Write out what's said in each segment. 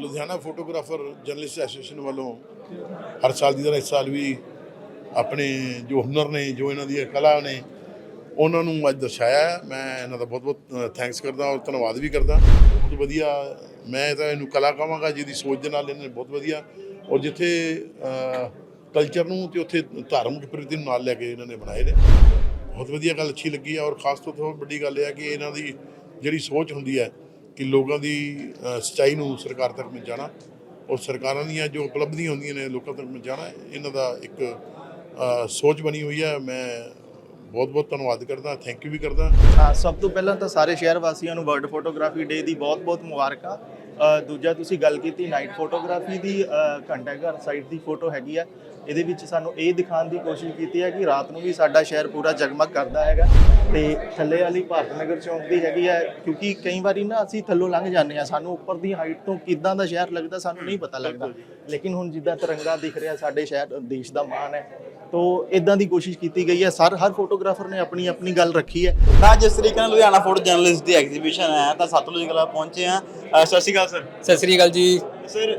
Ludhiana photographer journalist association ਵੱਲੋਂ ਹਰ ਸਾਲ ਦੀ ਤਰ੍ਹਾਂ ਇਸ ਸਾਲ ਵੀ ਆਪਣੇ ਜੋ ਹੁਨਰ ਨੇ, ਜੋ ਇਹਨਾਂ ਦੀ ਕਲਾ ਨੇ, ਉਹਨਾਂ ਨੂੰ ਅੱਜ ਦਰਸਾਇਆ ਮੈਂ ਇਹਨਾਂ ਦਾ ਬਹੁਤ ਬਹੁਤ ਥੈਂਕਸ ਕਰਦਾ ਔਰ ਧੰਨਵਾਦ ਵੀ ਕਰਦਾ। ਬਹੁਤ ਵਧੀਆ, ਮੈਂ ਤਾਂ ਇਹਨੂੰ ਕਲਾ ਕਹਾਂਗਾ, ਜਿਹਦੀ ਸੋਚ ਦੇ ਨਾਲ ਇਹਨਾਂ ਨੇ ਬਹੁਤ ਵਧੀਆ ਔਰ ਜਿੱਥੇ ਕਲਚਰ ਨੂੰ ਤੇ ਉੱਥੇ ਧਾਰਮਿਕ ਪ੍ਰਵਿਰਤੀ ਨੂੰ ਨਾਲ ਲੈ ਕੇ ਇਹਨਾਂ ਨੇ ਬਣਾਏ ਨੇ। ਬਹੁਤ ਵਧੀਆ ਗੱਲ ਅੱਛੀ ਲੱਗੀ ਹੈ ਔਰ ਖਾਸ ਤੌਰ ਤੇ ਵੱਡੀ ਗੱਲ ਇਹ ਹੈ ਕਿ ਇਹਨਾਂ ਦੀ ਜਿਹੜੀ ਸੋਚ ਹੁੰਦੀ ਹੈ ਕਿ ਲੋਕਾਂ ਦੀ ਅ, ਸੱਚਾਈ ਨੂੰ ਸਰਕਾਰ ਤੱਕ ਪਹੁੰਚਾਉਣਾ ਔਰ ਸਰਕਾਰਾਂ ਦੀਆਂ ਜੋ ਉਪਲਬਧੀਆਂ ਹੁੰਦੀਆਂ ਨੇ ਲੋਕਾਂ ਤੱਕ ਪਹੁੰਚਾਉਣਾ ਇਹਨਾਂ ਦਾ ਇੱਕ ਸੋਚ ਬਣੀ ਹੋਈ ਹੈ। ਮੈਂ ਬਹੁਤ ਬਹੁਤ ਧੰਨਵਾਦ ਕਰਦਾ ਥੈਂਕ ਯੂ ਵੀ ਕਰਦਾ। ਸਭ ਤੋਂ ਪਹਿਲਾਂ ਤਾਂ ਸਾਰੇ ਸ਼ਹਿਰ ਵਾਸੀਆਂ ਨੂੰ ਵਰਲਡ ਫੋਟੋਗ੍ਰਾਫੀ ਡੇ ਦੀ ਬਹੁਤ-ਬਹੁਤ ਮੁਬਾਰਕਾਂ। ਦੂਜਾ ਤੁਸੀਂ ਗੱਲ ਕੀਤੀ ਨਾਈਟ ਫੋਟੋਗ੍ਰਾਫੀ ਦੀ ਅ, ਘੰਟਾ ਘਰ ਸਾਈਡ ਦੀ ਫੋਟੋ ਹੈਗੀ ਆ। ਇਹਦੇ ਵਿੱਚ ਸਾਨੂੰ ਇਹ ਦਿਖਾਉਣ ਦੀ ਕੋਸ਼ਿਸ਼ ਕੀਤੀ ਹੈ ਕਿ ਰਾਤ ਨੂੰ ਵੀ ਸਾਡਾ ਸ਼ਹਿਰ ਪੂਰਾ ਜਗਮਗ ਕਰਦਾ ਹੈਗਾ ਤੇ ਥੱਲੇ ਵਾਲੀ ਭਾਰਤ ਨਗਰ ਚੌਂਕ ਦੀ ਹੈਗੀ ਹੈ ਕਿਉਂਕਿ ਕਈ ਵਾਰੀ ਨਾ ਅਸੀਂ ਥੱਲੋਂ ਲੰਘ ਜਾਂਦੇ ਆ ਸਾਨੂੰ ਉੱਪਰ ਦੀ ਹਾਈਟ ਤੋਂ ਕਿੱਦਾਂ ਦਾ ਸ਼ਹਿਰ ਲੱਗਦਾ ਸਾਨੂੰ ਨਹੀਂ ਪਤਾ ਲੱਗਦਾ। ਲੇਕਿਨ ਹੁਣ ਜਿੱਦਾਂ ਤਿਰੰਗਾ ਦਿਖ ਰਿਹਾ ਸਾਡੇ ਸ਼ਹਿਰ ਦੇਸ਼ ਦਾ ਮਾਣ ਹੈ। ਤੋ ਇਦਾਂ ਦੀ ਕੋਸ਼ਿਸ਼ ਕੀਤੀ ਗਈ ਹੈ ਸਰ ਹਰ ਫੋਟੋਗ੍ਰਾਫਰ ਨੇ ਆਪਣੀ ਆਪਣੀ ਗੱਲ ਰੱਖੀ ਹੈ। ਤਾਂ ਜਿਸ ਤਰੀਕੇ ਨਾਲ ਲੁਧਿਆਣਾ ਫੋਟੋ ਜਰਨਲਿਸਟ ਦੀ ਐਗਜ਼ੀਬਿਸ਼ਨ ਹੈ ਤਾਂ ਸਤਲੁਜ ਕਲਾ ਪਹੁੰਚੇ ਆ ਸਤਿ ਸ਼੍ਰੀ ਅਕਾਲ ਸਰ। ਸਤਿ ਸ੍ਰੀ ਅਕਾਲ ਜੀ। ਸਰ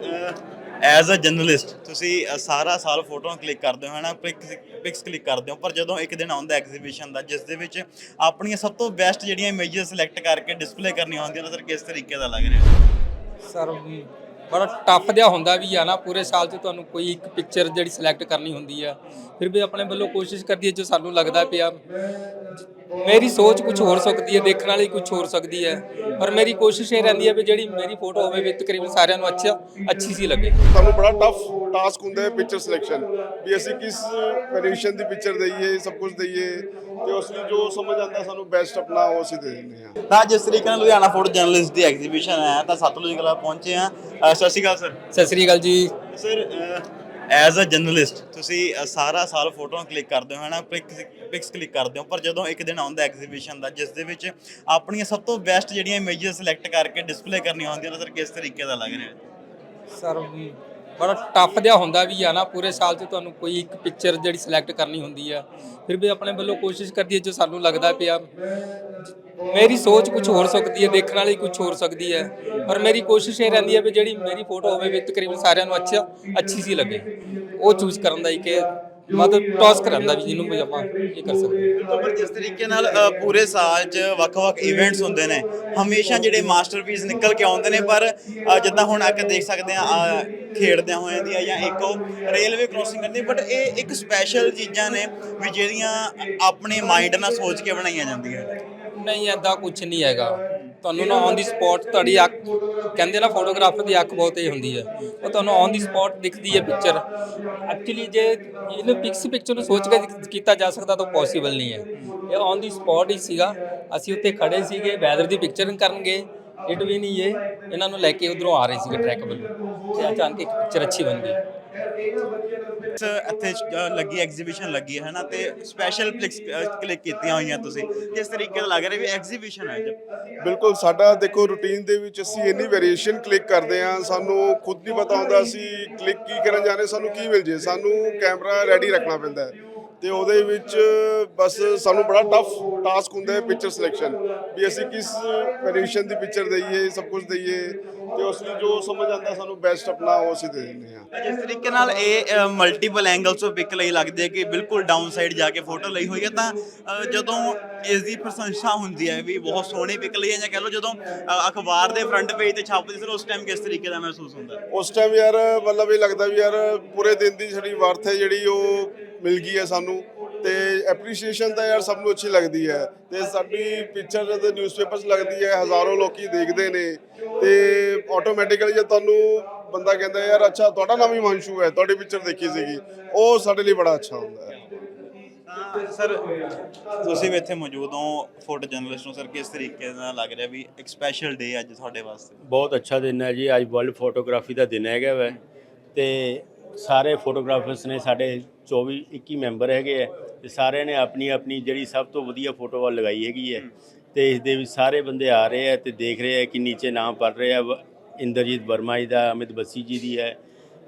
ਐਜ਼ ਅ ਜਰਨਲਿਸਟ ਤੁਸੀਂ ਅ, ਸਾਰਾ ਸਾਲ ਫੋਟੋਆਂ ਕਲਿੱਕ ਕਰਦੇ ਹੋ ਹਨਾ? ਪਿਕਸ ਕਲਿੱਕ ਕਰਦੇ ਹੋ ਪਰ ਜਦੋਂ ਇੱਕ ਦਿਨ ਆਉਂਦਾ ਐਗਜ਼ੀਬਿਸ਼ਨ ਦਾ ਜਿਸ ਦੇ ਵਿੱਚ ਆਪਣੀਆਂ ਸਭ ਤੋਂ ਬੈਸਟ ਜਿਹੜੀਆਂ ਇਮੇजेस ਸਿਲੈਕਟ ਕਰਕੇ ਡਿਸਪਲੇ ਕਰਨੀਆਂ ਹੁੰਦੀਆਂ ਨੇ ਸਰ ਕਿਸ ਤਰੀਕੇ ਦਾ ਲੱਗ ਰਿਹਾ? ਸਰ ਬੜਾ ਟਫ ਜਿਹਾ ਹੁੰਦਾ ਵੀ ਆ ਨਾ, ਪੂਰੇ ਸਾਲ 'ਚ ਤੁਹਾਨੂੰ ਕੋਈ ਇੱਕ ਪਿਕਚਰ ਜਿਹੜੀ ਸਿਲੈਕਟ ਕਰਨੀ ਹੁੰਦੀ ਆ। ਫਿਰ ਵੀ ਆਪਣੇ ਵੱਲੋਂ ਕੋਸ਼ਿਸ਼ ਕਰਦੀ ਹੈ ਜੋ ਸਾਨੂੰ ਲੱਗਦਾ ਪਿਆ। ਮੇਰੀ ਸੋਚ ਕੁਝ ਹੋਰ ਸਕਦੀ ਹੈ, ਦੇਖਣ ਵਾਲੀ ਕੁਝ ਹੋਰ ਸਕਦੀ ਹੈ। ਪਰ ਮੇਰੀ ਕੋਸ਼ਿਸ਼ ਇਹ ਰਹਿੰਦੀ ਹੈ ਵੀ ਜਿਹੜੀ ਮੇਰੀ ਫੋਟੋ ਹੋਵੇ ਵੀ ਤਕਰੀਬਨ ਸਾਰਿਆਂ ਨੂੰ ਅੱਛਾ, ਅੱਛੀ ਸੀ ਲੱਗੇ। ਤੁਹਾਨੂੰ ਬੜਾ ਟਫ ਟਾਸਕ ਹੁੰਦਾ ਹੈ ਪਿਕਚਰ ਸਿਲੈਕਸ਼ਨ ਵੀ ਅਸੀਂ ਕਿਸ ਵੇਰੀਏਸ਼ਨ ਦੀ ਪਿਕਚਰ ਦਈਏ, ਸਭ ਕੁਝ ਦਈਏ ਤੇ ਉਸ ਲਈ ਜੋ ਸਮਝ ਆਉਂਦਾ ਸਾਨੂੰ ਬੈਸਟ ਆਪਣਾ ਉਹ ਅਸੀਂ ਦੇ ਦਿੰਦੇ ਹਾਂ। ਤਾਂ ਜਿਸ ਤਰੀਕੇ ਨਾਲ ਲੁਧਿਆਣਾ ਫੋਟੋ ਜਰਨਲਿਸਟ ਦੀ ਐਗਜ਼ੀਬਿਸ਼ਨ ਹੈ ਤਾਂ ਸਤਲੁਜ ਕਲਾ ਪਹੁੰਚੇ ਆ ਸਤਿ ਸ਼੍ਰੀ ਅਕਾਲ ਸਰ ਸਤਿ ਸ੍ਰੀ ਅਕਾਲ ਜੀ। ਸਰ ਐਜ਼ ਅ ਜਰਨਲਿਸਟ ਤੁਸੀਂ ਸਾਰਾ ਸਾਲ ਫੋਟੋਆਂ ਕਲਿੱਕ ਕਰਦੇ ਹੋ ਹਨਾ ਪਿਕਸ ਕਲਿੱਕ ਕਰਦੇ ਹੋ ਪਰ ਜਦੋਂ ਇੱਕ ਦਿਨ ਆਉਂਦਾ ਐਗਜ਼ੀਬਿਸ਼ਨ ਦਾ ਜਿਸ ਦੇ ਵਿੱਚ ਆਪਣੀਆਂ ਸਭ ਤੋਂ ਬੈਸਟ ਜਿਹੜੀਆਂ ਇਮੇजेस ਸਿਲੈਕਟ ਕਰਕੇ ਡਿਸਪਲੇ ਕਰਨੀਆਂ ਹੁੰਦੀਆਂ ਨੇ ਸਰ ਕਿਸ ਤਰੀਕੇ ਦਾ ਲੱਗ ਰਿਹਾ? ਸਰ ਬੜਾ ਟਫ ਜਿਹਾ ਹੁੰਦਾ ਵੀ ਆ ਨਾ, ਪੂਰੇ ਸਾਲ 'ਚ ਤੁਹਾਨੂੰ ਕੋਈ ਇੱਕ ਪਿਕਚਰ ਜਿਹੜੀ ਸਿਲੈਕਟ ਕਰਨੀ ਹੁੰਦੀ ਆ। ਫਿਰ ਵੀ ਆਪਣੇ ਵੱਲੋਂ ਕੋਸ਼ਿਸ਼ ਕਰਦੀ ਹੈ ਜੋ ਸਾਨੂੰ ਲੱਗਦਾ ਪਿਆ। ਮੇਰੀ ਸੋਚ ਕੁਝ ਹੋਰ ਸਕਦੀ ਹੈ ਦੇਖਣ ਵਾਲੀ ਕੁਝ ਹੋਰ ਸਕਦੀ ਹੈ ਪਰ ਮੇਰੀ ਕੋਸ਼ਿਸ਼ ਇਹ ਰਹਿੰਦੀ ਹੈ ਵੀ ਜਿਹੜੀ ਮੇਰੀ ਫੋਟੋ ਹੋਵੇ ਵੀ ਤਕਰੀਬਨ ਸਾਰਿਆਂ ਨੂੰ ਅੱਛਾ, ਅੱਛੀ ਸੀ ਲੱਗੇ। ਉਹ ਚੂਜ਼ ਕਰਨ ਦਾ ਇੱਕ ਮਤਲਬ ਟੌਸ ਕਰਨ ਦਾ ਵੀ ਜਿਹਨੂੰ ਵੀ ਆਪਾਂ ਇਹ ਕਰ ਸਕਦੇ। ਪਰ ਜਿਸ ਤਰੀਕੇ ਨਾਲ ਅ, ਪੂਰੇ ਸਾਲ 'ਚ ਵੱਖ-ਵੱਖ ਇਵੈਂਟਸ ਹੁੰਦੇ ਨੇ ਹਮੇਸ਼ਾ ਜਿਹੜੇ ਮਾਸਟਰਪੀਸ ਨਿਕਲ ਕੇ ਆਉਂਦੇ ਨੇ ਪਰ ਅ, ਜਿੱਦਾਂ ਹੁਣ ਆ ਕੇ ਦੇਖ ਸਕਦੇ ਆ ਖੇਡਦਿਆਂ ਹੋਇਆਂ ਦੀ ਜਾਂ ਇੱਕ ਉਹ ਰੇਲਵੇ ਕ੍ਰੋਸਿੰਗ ਕਰਨੀ ਬਟ ਇਹ ਇੱਕ ਸਪੈਸ਼ਲ ਚੀਜ਼ਾਂ ਨੇ ਵੀ ਜਿਹੜੀਆਂ ਆਪਣੇ ਮਾਈਂਡ ਨਾਲ ਸੋਚ ਕੇ ਬਣਾਈਆਂ ਜਾਂਦੀਆਂ ਨੇ ਨਹੀਂ ਐਦਾਂ ਕੁਝ ਨਹੀਂ ਹੈਗਾ ਤੁਹਾਨੂੰ ਨਾ ਔਨ ਦੀ ਸਪੌਟ ਤੁਹਾਡੀ ਅੱਖ, ਕਹਿੰਦੇ ਨਾ ਫੋਟੋਗ੍ਰਾਫਰ ਦੀ ਅੱਖ ਬਹੁਤ ਇਹ ਹੁੰਦੀ ਹੈ। ਉਹ ਤੁਹਾਨੂੰ ਔਨ ਦੀ ਸਪੌਟ ਦਿਖਦੀ ਹੈ ਪਿਕਚਰ ਐਕਚੁਅਲੀ ਜੇ ਇਹਨੂੰ ਪਿਕਸ ਪਿਕਚਰ ਨੂੰ ਸੋਚ ਕੇ ਕੀਤਾ ਜਾ ਸਕਦਾ ਤਾਂ ਪੋਸੀਬਲ ਨਹੀਂ ਹੈ। ਇਹ ਔਨ ਦੀ ਸਪੌਟ ਹੀ ਸੀਗਾ। ਅਸੀਂ ਉੱਥੇ ਖੜੇ ਸੀਗੇ ਵੈਦਰ ਦੀ ਪਿਕਚਰਿੰਗ ਕਰਨਗੇ। ਇਟ ਵੀ ਨਹੀਂ ਇਹ। ਇਹਨਾਂ ਨੂੰ ਲੈ ਕੇ ਉਧਰੋਂ ਆ ਰਹੇ ਸੀਗੇ ਟਰੈਕ ਵੱਲੋਂ। ਤੇ ਅਚਾਨਕ ਇੱਕ ਪਿਕਚਰ ਅੱਛੀ ਬਣ ਗਈ। ਇੱਥੇ ਲੱਗੀ ਐਗਜ਼ੀਬਿਸ਼ਨ ਲੱਗੀ ਹੈ ਨਾ ਤੇ ਸਪੈਸ਼ਲ ਕਲਿੱਕਸ ਕਲਿੱਕ ਕੀਤੀਆਂ ਹੋਈਆਂ ਤੁਸੀਂ। ਕਿਸ ਤਰੀਕੇ ਦਾ ਲੱਗ ਰਿਹਾ ਵੀ ਐਗਜ਼ੀਬਿਸ਼ਨ ਹੈ ਬਿਲਕੁਲ, ਸਾਡਾ ਦੇਖੋ ਰੂਟੀਨ ਦੇ ਵਿੱਚ ਅਸੀਂ ਇੰਨੀ ਵੇਰੀਏਸ਼ਨ ਕਲਿੱਕ ਕਰਦੇ ਹਾਂ, ਸਾਨੂੰ ਖੁਦ ਨਹੀਂ ਪਤਾ ਹੁੰਦਾ ਅਸੀਂ ਕਲਿੱਕ ਕੀ ਕਰਨ ਜਾ ਰਹੇ, ਸਾਨੂੰ ਕੀ ਮਿਲ ਜੇ। ਸਾਨੂੰ ਕੈਮਰਾ ਰੈਡੀ ਰੱਖਣਾ ਪੈਂਦਾ ਹੈ। ਤੇ ਉਹਦੇ ਵਿੱਚ ਬਸ ਸਾਨੂੰ ਬੜਾ ਟਫ ਟਾਸਕ ਹੁੰਦਾ ਹੈ ਪਿਕਚਰ ਸਿਲੈਕਸ਼ਨ ਵੀ ਅਸੀਂ ਕਿਸ ਵੇਰੀਏਸ਼ਨ ਦੀ ਪਿਕਚਰ ਦਈਏ, ਸਭ ਕੁਝ ਦਈਏ। ਤੇ ਉਸ ਲਈ ਜੋ ਸਮਝ ਆਉਂਦਾ ਸਾਨੂੰ ਬੈਸਟ ਆਪਣਾ ਉਹ ਅਸੀਂ ਦੇ ਦਿੰਦੇ ਹਾਂ। ਜਿਸ ਤਰੀਕੇ ਨਾਲ ਇਹ ਮਲਟੀਪਲ ਐਂਗਲਸ ਤੋਂ ਪਿਕ ਲਈ ਲੱਗਦੀ ਕਿ ਬਿਲਕੁਲ ਡਾਊਨ ਸਾਈਡ ਜਾ ਕੇ ਫੋਟੋ ਲਈ ਹੋਈ ਹੈ ਤਾਂ ਅ, ਜਦੋਂ ਇਸ ਦੀ ਪ੍ਰਸ਼ੰਸਾ ਹੁੰਦੀ ਹੈ ਵੀ ਬਹੁਤ ਸੋਹਣੀ ਪਿਕ ਲਈ ਹੈ ਜਾਂ ਕਹ ਲਓ ਜਦੋਂ ਅ, ਅਖਬਾਰ ਦੇ ਫਰੰਟ ਪੇਜ ਤੇ ਛਪਦੀ ਸੀ ਉਸ ਟਾਈਮ ਕਿਸ ਤਰੀਕੇ ਦਾ ਮਹਿਸੂਸ ਹੁੰਦਾ? ਹੈ ਉਸ ਟਾਈਮ ਯਾਰ ਮਤਲਬ ਇਹ ਲੱਗਦਾ ਵੀ ਯਾਰ ਪੂਰੇ ਦਿਨ ਦੀ ਸਾਡੀ ਵਰਥ ਹੈ ਜਿਹੜੀ ਉਹ ਮਿਲ ਗਈ ਹੈ ਸਾਨੂੰ। ਤੇ ਐਪਰੀਸ਼ੀਏਸ਼ਨ ਤਾਂ ਯਾਰ ਸਭ ਨੂੰ ਅੱਛੀ ਲੱਗਦੀ ਹੈ। ਤੇ ਸਾਡੀ ਪਿਕਚਰ ਤੇ ਨਿਊਜ਼ਪੇਪਰਸ ਲੱਗਦੀ ਹੈ ਹਜ਼ਾਰਾਂ ਲੋਕੀ ਦੇਖਦੇ ਨੇ। ਤੇ ਆਟੋਮੈਟਿਕਲੀ ਜੇ ਤੁਹਾਨੂੰ ਬੰਦਾ ਕਹਿੰਦਾ ਯਾਰ ਅੱਛਾ ਤੁਹਾਡਾ ਨਾਮ ਹੀ ਮਾਨਸ਼ੂ ਹੈ ਤੁਹਾਡੀ ਪਿਕਚਰ ਦੇਖੀ ਸੀਗੀ। ਉਹ ਸਾਡੇ ਲਈ ਬੜਾ ਅੱਛਾ ਹੁੰਦਾ ਹੈ। ਸਰ ਤੁਸੀਂ ਵੀ ਇੱਥੇ ਮੌਜੂਦ ਹੋ ਫੋਟੋ ਜਰਨਲਿਸਟ ਨੂੰ ਸਰ ਕਿਸ ਤਰੀਕੇ ਦਾ ਲੱਗ ਰਿਹਾ ਵੀ ਇੱਕ ਸਪੈਸ਼ਲ ਡੇ ਅੱਜ ਤੁਹਾਡੇ ਵਾਸਤੇ? ਬਹੁਤ ਅੱਛਾ ਦਿਨ ਹੈ ਜੀ। ਅੱਜ ਵਰਲਡ ਫੋਟੋਗ੍ਰਾਫੀ ਦਾ ਦਿਨ ਹੈਗਾ ਵੈ। ਤੇ ਸਾਰੇ ਫੋਟੋਗ੍ਰਾਫਰਸ ਨੇ ਸਾਡੇ 24 21 ਮੈਂਬਰ ਹੈਗੇ ਆ ਤੇ ਸਾਰਿਆਂ ਨੇ ਆਪਣੀ ਆਪਣੀ ਜਿਹੜੀ ਸਭ ਤੋਂ ਵਧੀਆ ਫੋਟੋ ਲਗਾਈ ਹੈਗੀ ਹੈ। ਤੇ ਇਸ ਦੇ ਵਿੱਚ ਸਾਰੇ ਬੰਦੇ ਆ ਰਹੇ ਆ ਤੇ ਦੇਖ ਰਹੇ ਆ ਕਿ ਨੀਚੇ ਨਾਮ ਪੜ ਰਹੇ ਆ ਇੰਦਰਜੀਤ ਵਰਮਾ ਜੀ ਦਾ ਅਮਿਤ ਬੱਸੀ ਜੀ ਦੀ ਹੈ